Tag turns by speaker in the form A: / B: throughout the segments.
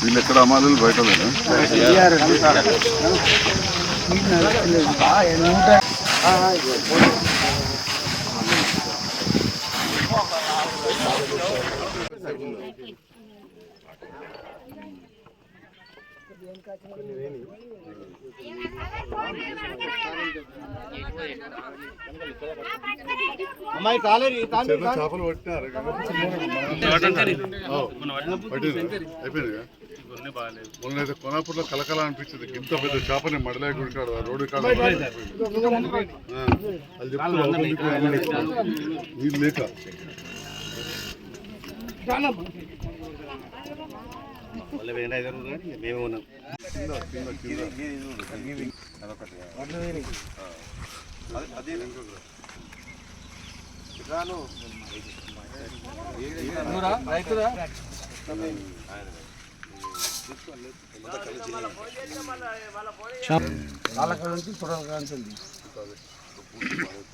A: వీళ్ళు ఎక్కడ అమ్మాలి బయట చేపలు పట్టినారు. అయిపోయింది మొన్న అయితే కొనాపూర్లో కలకల అనిపించింది. ఇంత పెద్ద చేపని మడలే గుడి కాడ రోడ్డు కాడ అది. నీళ్ళు లేక కింద కింద కింద. అంతా ఉడకపోయింది ఇప్పటికి ఎన్ని సెంటర్ ఎన్ని లారీలు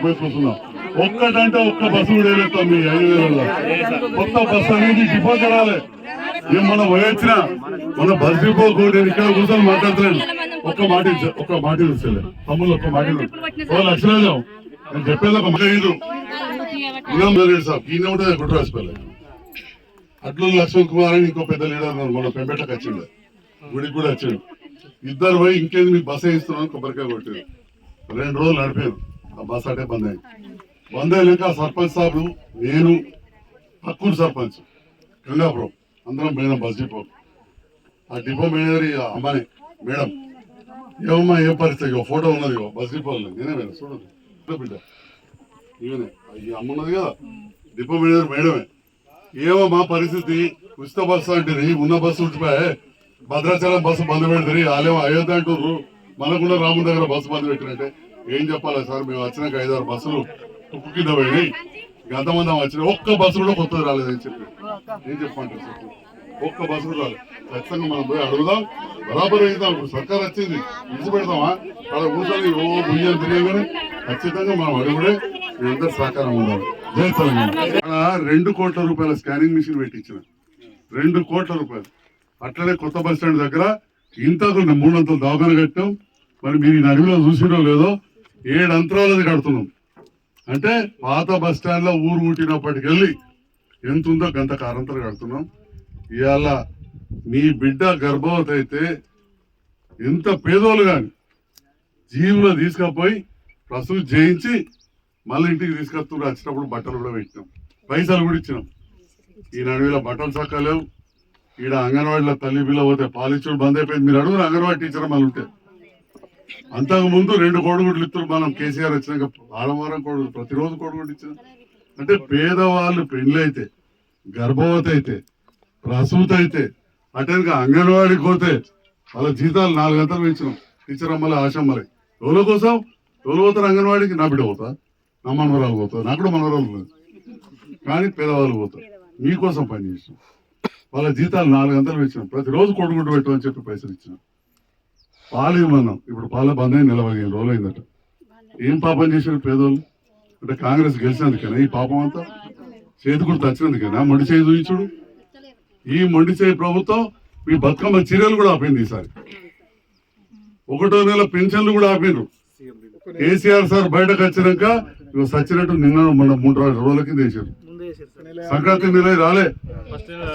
A: పోయి కూర్చున్నాం ఒక్కటంటే ఒక్క బస్సు కూడా వేస్తాం మీ ఐదు వేలలో ఒక్క బస్సు అనేది డిపో కరాలి మేము మనం పోయొచ్చిన మన బస్ డిపో కోటి ఇక్కడ కూర్చొని మాట్లాడుతున్నాను ఒక్క మాట ఒక్క మాట ఇచ్చలే తమ్ముళ్ళు ఒక్క మాట ఇవ్వు. ఓ లక్షణాలు నేను చెప్పేది ఒక మాట ఇదు సార్. ఈయన ఉంటుంది కుట్రాసిపల్లి అట్లు లక్ష్మణ్ కుమార్ అని ఇంకో పెద్ద లీడర్ మన పెంపెట్టకు వచ్చిండు. గుడికి కూడా వచ్చాడు. ఇద్దరు పోయి ఇంకేది మీకు బస్ వేయిస్తున్నాను కొబ్బరికాయ కొట్టారు రెండు రోజులు నడిపారు. ఆ బస్ అంటే బంద్ అయింది. బంద్ అయినాక సర్పంచ్ సాబు నేను పక్కూరు సర్పంచ్ గంగాపురం. అందరం పోయినాం బస్ డిపో ఆ డిపో మేనేజర్ అమ్మాయి మేడం ఏమమ్మా ఏం పరిస్థితి? ఇగో ఫోటో ఉన్నది ఇగో బస్ డిపోలో నేనే మేడం చూడండి. బిడ్డ. ఈమెనే ఈ అమ్మ ఉన్నది కదా డిపో మేనేజర్ మేడమే. ఏమో మా పరిస్థితి ఉచిత బస్సు అంటే ఉన్న బస్సు ఉంచిపోయే భద్రాచలం బస్సు బంద్ పెడతారు ఆలయం అయోధ్య అంటారు మనకుండా రాముడి దగ్గర బస్సు బంద్ పెట్టినట్టే. ఏం చెప్పాలి సార్? మేము వచ్చినాక ఐదారు బస్సులు తుక్కు కింద పోయినాయి. గతమంది వచ్చిన ఒక్క బస్సు కూడా కొత్తది రాలేదని చెప్పి. ఏం చెప్పమంటారు సార్? ఒక్క బస్సు కూడా రాలేదు. ఖచ్చితంగా మనం పోయి అడుగుదాం. బరాబర్ అవుతాం ఇప్పుడు సర్కార్ వచ్చింది. ఇచ్చి పెడతామా అలా కూర్చొని ఓ బియ్యం తిరిగానే ఖచ్చితంగా మనం అడుగుడే మీరందరూ సహకారం ఉండాలి. జై తెలంగాణ. రెండు కోట్ల రూపాయల స్కానింగ్ మిషన్ పెట్టించిన. రెండు కోట్ల రూపాయలు. అట్లనే కొత్త బస్ స్టాండ్ దగ్గర ఇంతకు మూడంతలు దవాఖాన కట్టాం. మరి మీరు ఈ నడిమిలో చూసిరో లేదో ఏడు అంతరాలది కడుతున్నాం. అంటే పాత బస్ స్టాండ్లో ఊరు ఊటినప్పటికెళ్ళి ఎంత ఉందో గంత కారంతలు కడుతున్నాం. ఇవాళ మీ బిడ్డ గర్భవతి అయితే ఎంత పేదోళ్ళు కానీ జీవులో తీసుకపోయి ప్రసూతి చేయించి మళ్ళీ ఇంటికి తీసుకొస్తున్నారు. వచ్చినప్పుడు బట్టలు కూడా పెట్టినాం. పైసలు కూడా ఇచ్చినాం. ఈ నడువిలో బట్టలు చక్కలేవు ఈడ అంగన్వాడీలో తల్లి బిల్ల పోతే పాలిచ్చుడు బంద్ అయిపోయింది. మీరు అడుగురు అంగన్వాడీ టీచర్ మళ్ళీ ఉంటే. అంతకు ముందు రెండు కోడిగుడ్లు ఇస్తారు మనం కేసీఆర్ వచ్చినాక. ఆడవారం కోడుగుడు ప్రతిరోజు కోడిగుడ్లు ఇచ్చిన అంటే పేదవాళ్ళు పెళ్ళైతే గర్భవతి అయితే ప్రసూతి అయితే అటెన్గా అంగన్వాడీకి పోతే వాళ్ళ జీతాలు నాలుగు గంటలు పెంచినాం టీచర్ అమ్మలే ఆశమ్మలే ఎవరి కోసం? ఎవరు పోతారు అంగన్వాడీకి? నా బిడ్డ పోతా. నా మనవరాలు పోతా. నా కూడా మనవరాలు కానీ పేదవాళ్ళు పోతారు మీకోసం పనిచేసాం వాళ్ళ జీతాలు నాలుగు గంటలు ఇచ్చినాం ప్రతిరోజు కొడుకుంటూ పెట్టు అని చెప్పి పైసలు ఇచ్చినాం. పాలు ఇవ్వమన్నాం. ఇప్పుడు పాల బంద్ అయి నెల రోజులు అయిందట? ఏం పాపం చేశారు పేదోళ్ళు? అంటే కాంగ్రెస్ గెలిచినందుకేనా ఈ పాపం అంతా? చేతి కూడా తచ్చినందుకేనా మొండి చేయి చూయించుడు ఈ మొండి చేయి ప్రభుత్వం మీ బతుకమ్మ చీరలు కూడా ఆపింది ఈసారి. ఒకటో నెల పెన్షన్లు కూడా ఆపిండ్రు. కేసీఆర్ సార్ బయటకు వచ్చినాక ఇగో సచ్చినట్టు నిన్న మన మూడు రోజుల కింద వేసారు సంక్రాంతి నెల రాలే.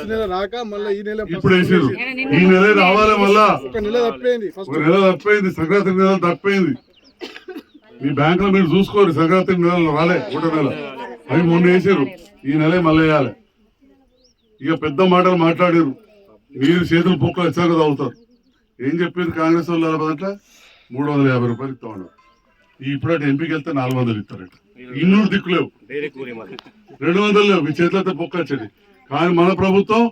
B: నెల రాక మళ్ళీ ఈ నెల
A: ఇప్పుడు వేసారు. ఈ నెల రావాలి మళ్ళా?
B: ఒక నెల తప్పిపోయింది ఫస్ట్
A: ఒక నెల తప్పిపోయింది సంక్రాంతి నెల తప్పిపోయింది మీ బ్యాంకులో మీరు చూసుకోరు. సంక్రాంతి నెలలు రాలే. ఒకటో నెల. అవి మొన్న వేసారు. ఈ నెలే మళ్ళీ వేయాలి. ఇక పెద్ద మాటలు మాట్లాడారు. మీరు చేతులు పొక్కులు వచ్చాక తాగుతారు. ఏం చెప్పింది కాంగ్రెస్ వాళ్ళు అట్లా మూడు వందల యాభై రూపాయలు ఇస్తా ఉన్నారు. ఇప్పుడు అటు ఎంపీకి వెళ్తే నాలుగు వందలు ఇస్తారట. ఇన్నూరు దిక్కులేవు. రెండు వందలు లేవు. మీ చేతులతో పొక్కొచ్చేది కానీ మన ప్రభుత్వం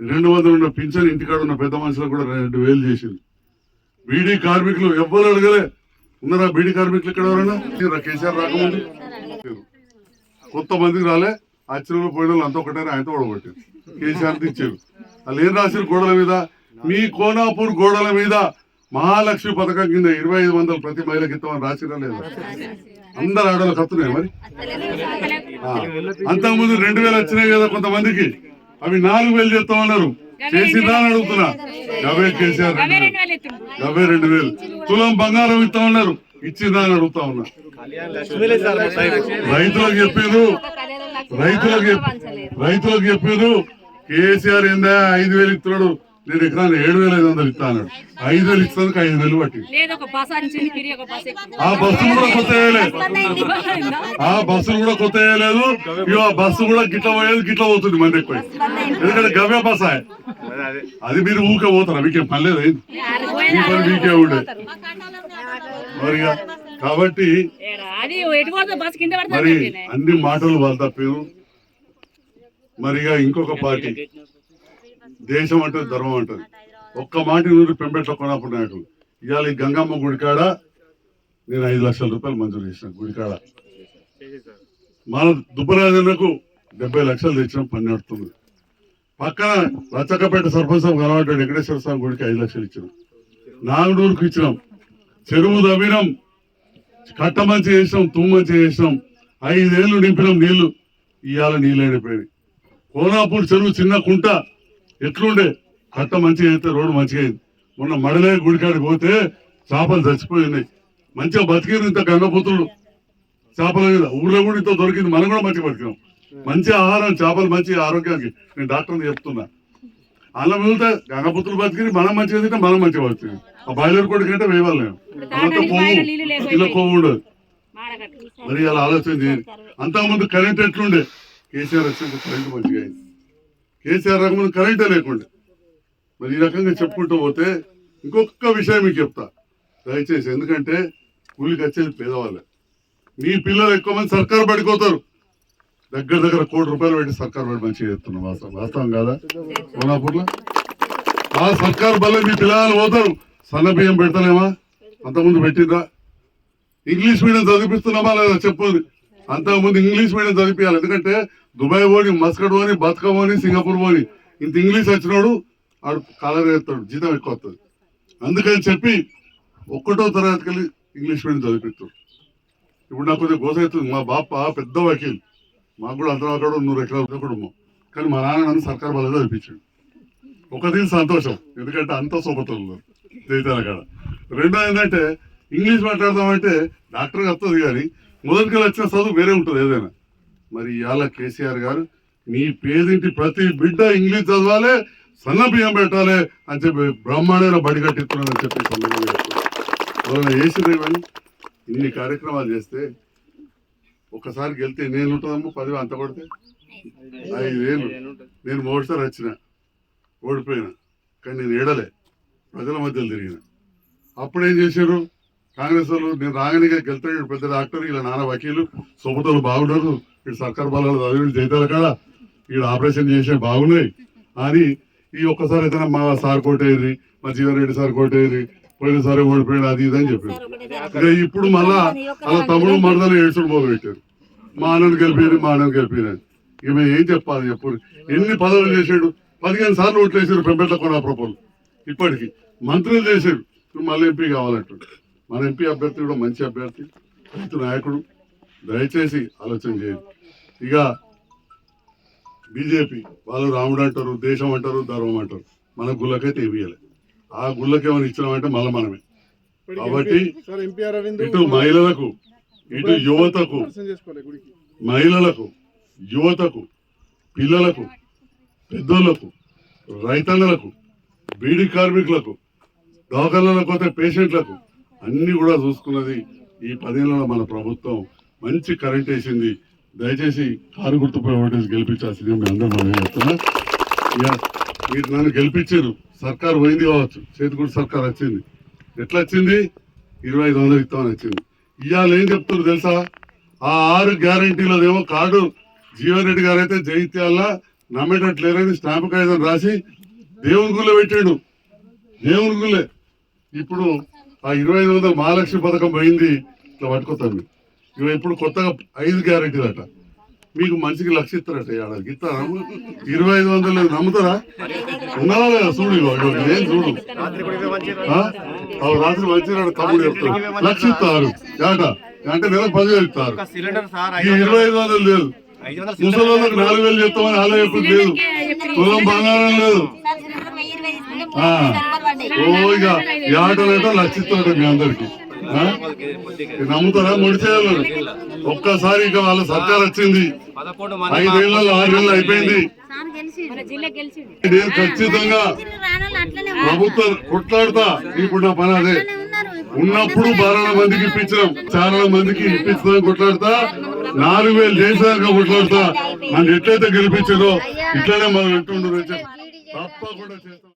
A: రెండు వందలు ఉన్న పింఛన్ ఇంటికాడ ఉన్న పెద్ద మనుషులకు కూడా రెండు వేలు చేసింది. బీడీ కార్మికులు ఎవ్వరు అడగలే. ఉన్నారా బీడీ కార్మికులు ఇక్కడ ఎవరైనా? కేసీఆర్ రాకముందు. కొత్త మందికి రాలే. వాళ్ళు పోయిన వాళ్ళు అంతా ఒకటే ఆయనతో ఓడగొట్టారు. కేసీఆర్ ఇచ్చారు. వాళ్ళు ఏం రాసిన గోడల మీద? మీ కోనాపూర్ గోడల మీద మహాలక్ష్మి పథకం కింద ఇరవై ఐదు వందలు ప్రతి మహిళకి ఇస్తామని రాసిరా లేదా? అందరు ఆడవాళ్ళకి వస్తున్నాయి మరి? అంతకుముందు రెండు వేలు వచ్చినాయి కదా కొంతమందికి. అవి నాలుగు వేలు చెప్తా ఉన్నారు. చేసిందా అని అడుగుతున్నా. అవే కేసీఆర్ అవే రెండు వేలు తులం బంగారం ఇస్తా ఉన్నారు. ఇచ్చిందా అని అడుగుతా ఉన్నా. రైతులకు చెప్పారు రైతులకు రైతులకు చెప్పారు కేసీఆర్ ఏందా? ఐదు వేలు ఇస్తున్నాడు. నేను ఎకరాన్ని ఏడు వేల ఐదు వందలు ఇస్తా అన్నాడు ఐదు వేలు ఇస్తానికి ఐదు వేలు పట్టి. ఆ బస్సులు కూడా కొత్త వేయలేదు. ఆ బస్సులు కూడా కొత్త వేయలేదు. ఆ బస్సు కూడా గిట్ల పోయేది గిట్ల పోతుంది మంది ఎక్కువ. ఎందుకంటే గవ్య బస్. అది మీరు ఊకే పోతారా? మీకేం పని లేదు మీకే ఉండే. మరి ఇక కాబట్టి మరి అన్ని మాటలు వాళ్ళ తప్పేరు. మరి ఇక ఇంకొక పార్టీ. దేశం అంటది ధర్మం అంటది ఒక్క మాట నూరు పెంపెట్ల కొనప్పుడు నాయకులు ఇవాళ ఈ గంగమ్మ గుడికాడ నేను ఐదు లక్షల రూపాయలు మంజూరు చేసిన గుడికాడ మన దుబ్బరాజన్నకు డెబ్బై లక్షలు తెచ్చిన పని నడుతుంది పక్కన రచ్చకపేట సర్పంచ్ కలవాడు వెంకటేశ్వర స్వామి గుడికి ఐదు లక్షలు ఇచ్చినాం. నాగడూరుకు ఇచ్చినాం. చెరువు దవ్వినాం కట్ట మంచి చేసినాం తూ మంచి చేసినాం. ఐదేళ్ళు నింపినాం నీళ్ళు. ఇవాళ నీళ్ళు ఎండిపోయినాయి. కోనాపూర్ చెరువు చిన్న కుంట ఎట్లుండే? కట్ట మంచిగా అయితే రోడ్డు మంచిగా అయింది. మొన్న మడలే గుడికాడికి పోతే చేపలు చచ్చిపోయి ఉన్నాయి మంచిగా బతికిరు ఇంత గంగపుత్రులు. చేపల మీద ఊర్లో కూడా ఇంత దొరికింది. మనం కూడా మంచిగా బతికినాం. మంచి ఆహారం చేపలు మంచి ఆరోగ్యానికి. నేను డాక్టర్ని చెప్తున్నా. అలా మిగిలితే గంగపుత్రులు బతికి మనం మంచిగా తింటే మనం మంచిగా బతికి ఆ బాయిలర్ కొడుకు అంటే వేయలేము అంత కొవ్వు. ఇలా కొవ్వు ఉండదు. మరి అలా ఆలోచన చేయండి. అంతకుముందు కరెంట్ ఎట్లుండే? కేసీఆర్ వచ్చినప్పుడు కరెంట్ మంచిగా అయింది. కేసీఆర్ రాకముందు కరెంటే లేకుండా. మరి ఈ రకంగా చెప్పుకుంటూ పోతే ఇంకొక విషయం మీకు చెప్తా. దయచేసి ఎందుకంటే కూలికి వచ్చేది పేదవాళ్ళే. మీ పిల్లలు ఎక్కువ మంది సర్కారు పడిపోతారు. దగ్గర దగ్గర కోటి రూపాయలు పెట్టి సర్కారు బడి మంచిగా చేస్తున్నాం వాస్తవం వాస్తవం కాదా? కోనాపూర్లో ఆ సర్కారు బల్ల మీ పిల్లలు పోతారు. సన్న బియ్యం పెడతలేమా? అంతకుముందు పెట్టిందా ఇంగ్లీష్ మీడియం చదివిస్తున్నామా లేదా చెప్పు. అంతకుముందు ఇంగ్లీష్ మీడియం చదివించాలి ఎందుకంటే దుబాయ్ పోని మస్కట్ పోని బతుక పోని సింగపూర్ పోని ఇంత ఇంగ్లీష్ వచ్చినోడు ఆడు కాలర్ వేస్తాడు జీతం ఎక్కువ వస్తుంది. అందుకని చెప్పి ఒక్కటో తరగతికి వెళ్ళి ఇంగ్లీష్ మీడియం చదివిపిస్తాడు ఇప్పుడు నాకు కొంచెం గోస అవుతుంది. మా బాప పెద్ద వకీల్. మాకు కూడా అంత అక్కడ నూరు ఎకరాల కుటుంబం కానీ మా నాన్న నన్ను సర్కార్ బల్ల చదివించాడు ఒకటి సంతోషం. ఎందుకంటే అంత సోపతులు ఉన్నారు జైతాల కాడ. రెండో ఏంటంటే ఇంగ్లీష్ మాట్లాడదామంటే డాక్టర్ వస్తుంది కానీ మొదటికి వచ్చిన చదువు వేరే ఉంటుంది ఏదైనా. మరి ఇవాళ కేసీఆర్ గారు మీ పేదింటి ప్రతి బిడ్డ ఇంగ్లీష్ చదవాలి సన్న బియ్యం పెట్టాలి అని చెప్పి బ్రహ్మాండమైన బడి కట్టిస్తున్నాడని చెప్పి సందర్భంగా చెప్తున్నా. ఎవరైనా ఇవన్నీ? ఇన్ని కార్యక్రమాలు చేస్తే ఒక్కసారి గెలితే నేను ఉంటుందమ్మా? పది అంత కొడితే ఐదేళ్ళు. నేను మూడుసారి వచ్చిన ఓడిపోయినా కానీ నేను ఏడలే ప్రజల మధ్యలో తిరిగిన. అప్పుడు ఏం చేశారు కాంగ్రెస్ వాళ్ళు నేను రాగానే గెలుతాడు పెద్ద డాక్టర్ ఇలా నాన్న వకీలు సొపతలు బాగుండరు. ఈ సర్కార్ బలాలు చదివి చేతారు కాడ వీడు ఆపరేషన్ చేసే బాగున్నాయి. అని ఈ ఒక్కసారి అయితే మా సార్ కోటేరి మా జీవన్రెడ్డి సార్ కోటేరి పోయినసారి ఓడిపోయాడు అది ఇది అని చెప్పారు ఇప్పుడు మళ్ళా అలా తమ్ముడు మరదలు ఏడ్చుడు మొదలు పెట్టారు. మా అన్నను గెలిపారు మా అన్నను గెలిపారు ఇక మేము ఏం చెప్పాలి చెప్పు ఎన్ని పదవులు చేసాడు? పదిహేను సార్లు ఓట్లు వేసారు పెంపెట్ల కొన ప్రపోలు ఇప్పటికి మంత్రులు చేశాడు ఇప్పుడు మళ్ళీ ఎంపీ కావాలంటాడు మన ఎంపీ అభ్యర్థి కూడా మంచి అభ్యర్థి రైతు నాయకుడు. దయచేసి ఆలోచన చేయండి. ఇక బీజేపీ వాళ్ళు రాముడు అంటారు దేశం అంటారు ధర్మం అంటారు. మన గుళ్ళకైతే ఇవ్వాలి ఆ గుళ్ళకి ఏమైనా ఇచ్చినామంటే మళ్ళీ మనమే. కాబట్టి ఇటు మహిళలకు ఇటు యువతకు మహిళలకు యువతకు పిల్లలకు పెద్దోళ్ళకు రైతన్నలకు బీడీ కార్మికులకు దవాఖానాలకు పోతే పేషెంట్లకు అన్ని కూడా చూసుకున్నది ఈ పదేళ్ళలో మన ప్రభుత్వం మంచి కరెంట్ వేసింది. దయచేసి కారు గుర్తుపై ఓటేసి గెలిపించాల్సింది మీ అందరూ మనం చెప్తున్నా ఇక మీరు నన్ను గెలిపించారు. సర్కారు పోయింది కావచ్చు. చేతికూడి సర్కార్ వచ్చింది. ఎట్లా వచ్చింది? ఇరవై ఐదు వందలు ఇస్తామని వచ్చింది. ఇవాళ ఏం చెప్తున్నారు తెలుసా? ఆ ఆరు గ్యారంటీలదేమో కార్డు జీవన్ రెడ్డి గారు అయితే జైత్యాల నమ్మేటట్లేరని స్టాంప్ కాగితం రాసి దేవుని గుళ్ళ పెట్టాడు. దేవుని గుళ్ళే. ఇప్పుడు ఆ ఇరవై ఐదు వందల మహాలక్ష్మి పథకం పోయింది. ఇట్లా పట్టుకోతాను ఇవి ఇప్పుడు కొత్తగా ఐదు గ్యారెంటీలు అట మీకు మనిషికి లక్ష ఇస్తారట ఏడాదికి ఇస్తారా ఇరవై ఐదు వందలు నమ్ముతారా? ఉన్నారా లేదా? చూడు నేను చూడు. రాత్రి మంచిగా తమ్ముడు చెప్తాడు. లక్ష ఇస్తారు. ఏట అంటే నెలకు పదివేలు ఇస్తారు.
C: సిలిండర్ సార్
A: ఈ ఇరవై ఐదు వందలు లేదు. ముసలి నాలుగు వేలు చెప్తామని అలా ఎప్పుడు లేదు తులం బంగారం లేదు. ఓ ఇక ఆటోలైతే లక్ష ఇస్తాడు మీ అందరికి. నమ్ముతారా? ముడిచేయాలి. ఒక్కసారి ఇక వాళ్ళ సర్కార్ వచ్చింది. ఐదేళ్ళలో ఆరేళ్ళు అయిపోయింది.
D: మన జిల్లా గెలిచింది
A: నేను ఖచ్చితంగా ప్రభుత్వం కొట్లాడతా. ఇప్పుడు నా పని అదే. ఉన్నప్పుడు బారాల మందికి ఇప్పించాం చాలా మందికి ఇప్పించడం కొట్లాడతా. నాలుగు వేలు చేసాక కొట్లాడతా. నన్ను ఎట్లయితే గెలిపించారో ఇట్లనే మనం వింటుండ్రు తప్పకుండా చేస్తాం.